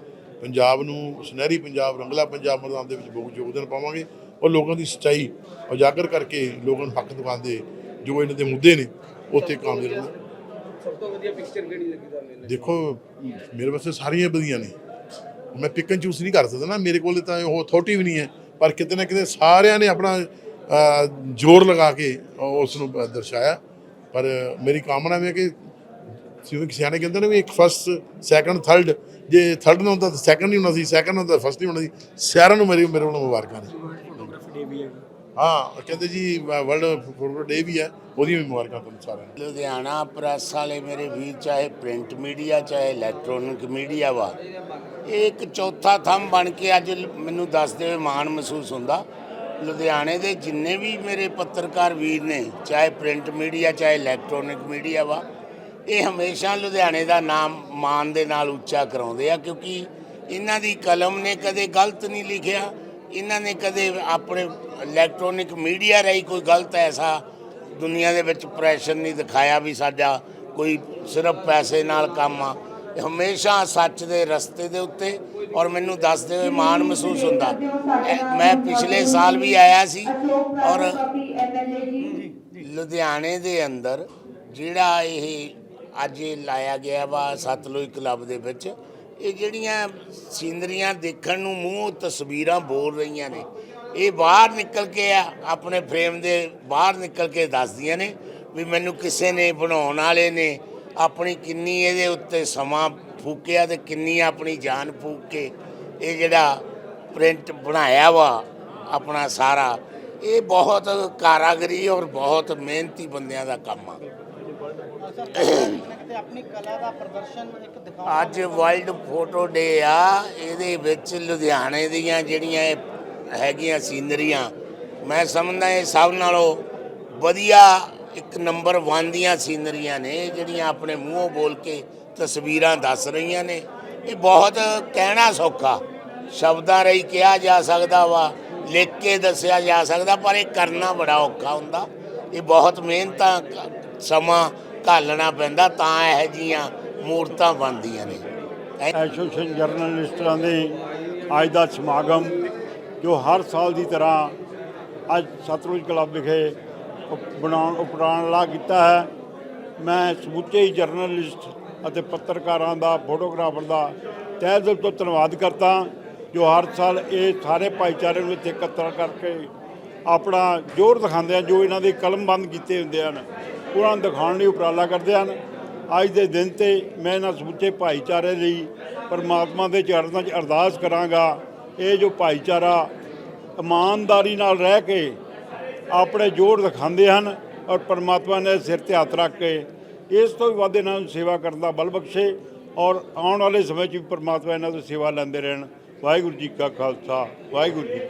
ਪੰਜਾਬ ਨੂੰ ਸੁਨਹਿਰੀ ਪੰਜਾਬ ਰੰਗਲਾ ਪੰਜਾਬ ਬਣਾਉਣ ਦੇ ਵਿੱਚ ਬਹੁਤ ਯੋਗਦਾਨ ਪਾਵਾਂਗੇ ਔਰ ਲੋਕਾਂ ਦੀ ਸੱਚਾਈ ਉਜਾਗਰ ਕਰਕੇ ਲੋਕਾਂ ਨੂੰ ਹੱਕ ਦਿਵਾਉਂਦੇ ਜੋ ਇਹਨਾਂ ਦੇ ਮੁੱਦੇ ਨੇ ਉੱਥੇ ਕਾਮਯਾਬ ਰਹਿਣਾ ਸਭ ਤੋਂ ਵਧੀਆ ਪਿਕਚਰ ਕਿਹੜੀ ਲੱਗੀ ਤੁਹਾਨੂੰ ਦੇਖੋ ਮੇਰੇ ਵਾਸਤੇ ਸਾਰੀਆਂ ਵਧੀਆ ਨੇ। ਮੈਂ ਪਿਕ ਐਂਡ ਚੂਸ ਨਹੀਂ ਕਰ ਸਕਦਾ ਨਾ ਮੇਰੇ ਕੋਲ ਤਾਂ ਉਹ ਅਥਾਰਟੀ ਵੀ ਨਹੀਂ ਹੈ ਪਰ ਕਿਤੇ ਨਾ ਕਿਤੇ ਸਾਰਿਆਂ ਨੇ ਆਪਣਾ ਜ਼ੋਰ ਲਗਾ ਕੇ ਉਸ ਨੂੰ ਦਰਸਾਇਆ। ਪਰ ਮੇਰੀ ਕਾਮਨਾ ਵੀ ਹੈ ਕਿ ਜਿਵੇਂ ਕਿ ਸਿਆਣੇ ਕਹਿੰਦੇ ਨੇ ਵੀ ਇੱਕ ਫਸਟ ਸੈਕੰਡ ਥਰਡ ਜੇ ਥਰਡ ਨਾ ਹੁੰਦਾ ਤਾਂ ਸੈਕੰਡ ਨਹੀਂ ਹੋਣਾ ਸੀ ਸੈਕੰਡ ਹੁੰਦਾ ਫਸਟ ਨਹੀਂ ਹੋਣਾ ਸੀ। ਸਾਰਿਆਂ ਨੂੰ ਮੇਰੀ ਮੇਰੇ ਵੱਲੋਂ ਮੁਬਾਰਕਾਂ ਨੇ। ਹਾਂ ਕਹਿੰਦੇ ਜੀ ਵਰਲਡ ਫੋਟੋ ਡੇ ਵੀ ਹੈ ਉਹਦੀਆਂ ਵੀ ਮੁਬਾਰਕਾਂ ਤੁਹਾਨੂੰ ਸਾਰਿਆਂ ਨੂੰ। ਲੁਧਿਆਣਾ ਪ੍ਰੈਸ ਵਾਲੇ ਮੇਰੇ ਵੀਰ ਚਾਹੇ ਪ੍ਰਿੰਟ ਮੀਡੀਆ ਚਾਹੇ ਇਲੈਕਟ੍ਰੋਨਿਕ ਮੀਡੀਆ ਵਾ ਇਹ ਇੱਕ ਚੌਥਾ ਥੰਮ ਬਣ ਕੇ ਅੱਜ ਮੈਨੂੰ ਦੱਸਦੇ ਹੋਏ ਮਾਣ ਮਹਿਸੂਸ ਹੁੰਦਾ। ਲੁਧਿਆਣੇ ਦੇ ਜਿੰਨੇ ਵੀ ਮੇਰੇ ਪੱਤਰਕਾਰ ਵੀਰ ਨੇ ਚਾਹੇ ਪ੍ਰਿੰਟ ਮੀਡੀਆ ਚਾਹੇ ਇਲੈਕਟ੍ਰੋਨਿਕ ਮੀਡੀਆ ਵਾ ਇਹ ਹਮੇਸ਼ਾ ਲੁਧਿਆਣੇ ਦਾ ਨਾਮ ਮਾਣ ਦੇ ਨਾਲ ਉੱਚਾ ਕਰਾਉਂਦੇ ਆ ਕਿਉਂਕਿ ਇਹਨਾਂ ਦੀ ਕਲਮ ਨੇ ਕਦੇ ਗਲਤ ਨਹੀਂ ਲਿਖਿਆ ਇਹਨਾਂ ਨੇ ਕਦੇ ਆਪਣੇ ਇਲੈਕਟ੍ਰੋਨਿਕ ਮੀਡੀਆ ਰਾਹੀਂ ਕੋਈ ਗਲਤ ਐਸਾ ਦੁਨੀਆ ਦੇ ਵਿੱਚ ਪ੍ਰੈਸ਼ਰ ਨਹੀਂ ਦਿਖਾਇਆ ਵੀ ਸਾਡਾ ਕੋਈ ਸਿਰਫ ਪੈਸੇ ਨਾਲ ਕੰਮ ਆ। ਹਮੇਸ਼ਾ ਸੱਚ ਦੇ ਰਸਤੇ ਦੇ ਉੱਤੇ ਔਰ ਮੈਨੂੰ ਦੱਸਦੇ ਹੋਏ ਮਾਣ ਮਹਿਸੂਸ ਹੁੰਦਾ। ਮੈਂ ਪਿਛਲੇ ਸਾਲ ਵੀ ਆਇਆ ਸੀ ਔਰ ਲੁਧਿਆਣੇ ਦੇ ਅੰਦਰ ਜਿਹੜਾ ਇਹ ਅੱਜ ਇਹ ਲਾਇਆ ਗਿਆ ਵਾ ਸਤਲੁਜ ਕਲੱਬ ਦੇ ਵਿੱਚ। ਇਹ ਜਿਹੜੀਆਂ ਸੀਨਰੀਆਂ ਦੇਖਣ ਨੂੰ ਮੂੰਹ ਤਸਵੀਰਾਂ ਬੋਲ ਰਹੀਆਂ ਨੇ, ਇਹ ਬਾਹਰ ਨਿਕਲ ਕੇ ਆ, ਆਪਣੇ ਫਰੇਮ ਦੇ ਬਾਹਰ ਨਿਕਲ ਕੇ ਦੱਸਦੀਆਂ ਨੇ ਵੀ ਮੈਨੂੰ ਕਿਸੇ ਨੇ ਬਣਾਉਣ ਵਾਲੇ ਨੇ ਆਪਣੀ ਕਿੰਨੀ ਇਹਦੇ ਉੱਤੇ ਸਮਾਂ ਫੂਕਿਆ ਤੇ ਕਿੰਨੀ ਆਪਣੀ ਜਾਨ ਫੂਕ ਕੇ ਇਹ ਜਿਹੜਾ ਪ੍ਰਿੰਟ ਬਣਾਇਆ ਵਾ ਆਪਣਾ ਸਾਰਾ, ਇਹ ਬਹੁਤ ਕਾਰਾਗਰੀ ਔਰ ਬਹੁਤ ਮਿਹਨਤੀ ਬੰਦਿਆਂ ਦਾ ਕੰਮ ਆ। ਅੱਜ ਵਰਲਡ ਫੋਟੋ ਡੇ ਆ। ਇਹਦੇ ਵਿੱਚ ਲੁਧਿਆਣੇ ਦੀਆਂ ਜਿਹੜੀਆਂ ਹੈਗੀਆਂ ਸੀਨਰੀਆਂ ਮੈਂ ਸਮਝਦਾ ਇਹ ਸਭ ਨਾਲੋਂ ਵਧੀਆ ਇੱਕ ਨੰਬਰ 1 ਦੀਆਂ ਸੀਨਰੀਆਂ ਨੇ, ਜਿਹੜੀਆਂ ਆਪਣੇ ਮੂੰਹੋਂ ਬੋਲ ਕੇ ਤਸਵੀਰਾਂ ਦੱਸ ਰਹੀਆਂ ਨੇ। ਇਹ ਬਹੁਤ ਕਹਿਣਾ ਸੌਖਾ। ਸ਼ਬਦਾਂ ਰਾਹੀਂ ਕਿਹਾ ਜਾ ਸਕਦਾ ਵਾ, ਲਿਖ ਕੇ ਦੱਸਿਆ ਜਾ ਸਕਦਾ, ਪਰ ਇਹ ਕਰਨਾ ਬੜਾ ਔਖਾ ਹੁੰਦਾ। ਇਹ ਬਹੁਤ ਮਿਹਨਤਾਂ, ਸਮਾਂ ਘਾਲਣਾ ਪੈਂਦਾ, ਤਾਂ ਇਹੋ ਜੀਆਂ ਮੂਰਤਾਂ ਬਣਦੀਆਂ ਨੇ। ਐਸੋਸੀਏਸ਼ਨ ਜਰਨਲਿਸਟਾਂ ਦੇ ਅੱਜ ਦਾ ਸਮਾਗਮ, ਜੋ ਹਰ ਸਾਲ ਦੀ ਤਰ੍ਹਾਂ ਅੱਜ ਸਤਲੁਜ ਕਲੱਬ ਵਿਖੇ ਬਣਾਉਣ ਬਣਾਉਣ ਉਪਰਾਲਾ ਕੀਤਾ ਹੈ। ਮੈਂ ਸਮੁੱਚੇ ਹੀ ਜਰਨਲਿਸਟ ਅਤੇ ਪੱਤਰਕਾਰਾਂ ਦਾ, ਫੋਟੋਗ੍ਰਾਫਰ ਦਾ ਤਹਿ ਦਿਲ ਤੋਂ ਧੰਨਵਾਦ ਕਰਦਾ, ਜੋ ਹਰ ਸਾਲ ਇਹ ਸਾਰੇ ਭਾਈਚਾਰੇ ਨੂੰ ਇੱਥੇ ਇਕੱਤਰ ਕਰਕੇ ਆਪਣਾ ਜ਼ੋਰ ਦਿਖਾਉਂਦੇ ਹਨ, ਜੋ ਇਹਨਾਂ ਦੇ ਕਲਮਬੰਦ ਕੀਤੇ ਹੁੰਦੇ ਹਨ। ਉਹਨਾਂ ਨੂੰ ਦਿਖਾਉਣ ਲਈ ਉਪਰਾਲਾ ਕਰਦੇ ਹਨ। ਅੱਜ ਦੇ ਦਿਨ ਤੇ ਮੈਂ ਇਹਨਾਂ ਸਮੁੱਚੇ ਭਾਈਚਾਰੇ ਲਈ ਪਰਮਾਤਮਾ ਦੇ ਚਰਨਾਂ 'ਚ ਅਰਦਾਸ ਕਰਾਂਗਾ। ਇਹ ਜੋ ਭਾਈਚਾਰਾ ਇਮਾਨਦਾਰੀ ਨਾਲ ਰਹਿ ਕੇ ਆਪਣੇ ਜੋਰ ਦਿਖਾਉਂਦੇ ਹਨ ਔਰ ਪਰਮਾਤਮਾ ਨੇ ਸਿਰ ਤੇ ਹੱਥ ਰੱਖ ਕੇ ਇਸ ਤੋਂ ਵੀ ਵੱਧ ਇਹਨਾਂ ਨੂੰ ਸੇਵਾ ਕਰਨ ਦਾ ਬਲ ਬਖਸ਼ੇ ਔਰ ਆਉਣ ਵਾਲੇ ਸਮੇਂ 'ਚ ਵੀ ਪਰਮਾਤਮਾ ਇਹਨਾਂ ਤੋਂ ਸੇਵਾ ਲੈਂਦੇ ਰਹਿਣ। ਵਾਹਿਗੁਰੂ ਜੀ ਕਾ ਖਾਲਸਾ, ਵਾਹਿਗੁਰੂ ਜੀ